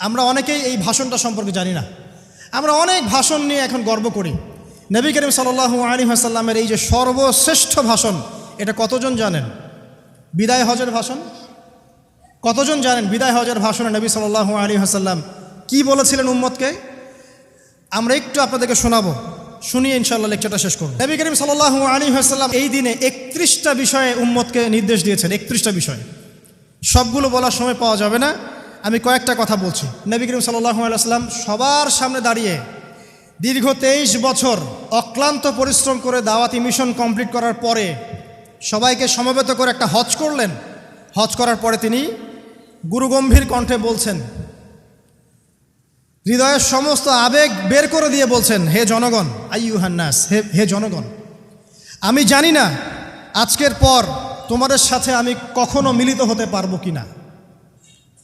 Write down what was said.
আমরা অনেকেই এই ভাষণটা সম্পর্কে জানি না। আমরা অনেক ভাষণ নিয়ে এখন গর্ব করি। নবী করিম সাল্লাল্লাহু আলী হাসাল্লামের এই যে সর্বশ্রেষ্ঠ ভাষণ, এটা কতজন জানেন? বিদায় হজের ভাষণ? কতজন জানেন বিদায় হজের ভাষণে নবী সাল্লাল্লাহু আলী হাসাল্লাম কী বলেছিলেন উম্মতকে? আমরা একটু আপনাদেরকে শোনাবো। শুনিয়ে ইনশাল্লাহ লেকচারটা শেষ করব। নবী করিম সাল্লাল্লাহু আলী হাসাল্লাম এই দিনে একত্রিশটা বিষয়ে উম্মতকে নির্দেশ দিয়েছেন, একত্রিশটা বিষয়। সবগুলো বলার সময় পাওয়া যাবে না। আমি কয়েকটা কথা বলছি। নবী করিম সাল্লাহ আলাইসাল্লাম সবার সামনে দাঁড়িয়ে দীর্ঘ তেইশ বছর অক্লান্ত পরিশ্রম করে দাওয়াতি মিশন কমপ্লিট করার পরে সবাইকে সমবেত করে একটা হজ করলেন। হজ করার পরে তিনি গুরুগম্ভীর কণ্ঠে বলছেন, হৃদয়ের সমস্ত আবেগ বের করে দিয়ে বলছেন, হে জনগণ আইয়ুহান্নাস হে হে জনগণ, আমি জানি না আজকের পর তোমাদের সাথে আমি কখনো মিলিত হতে পারব কি না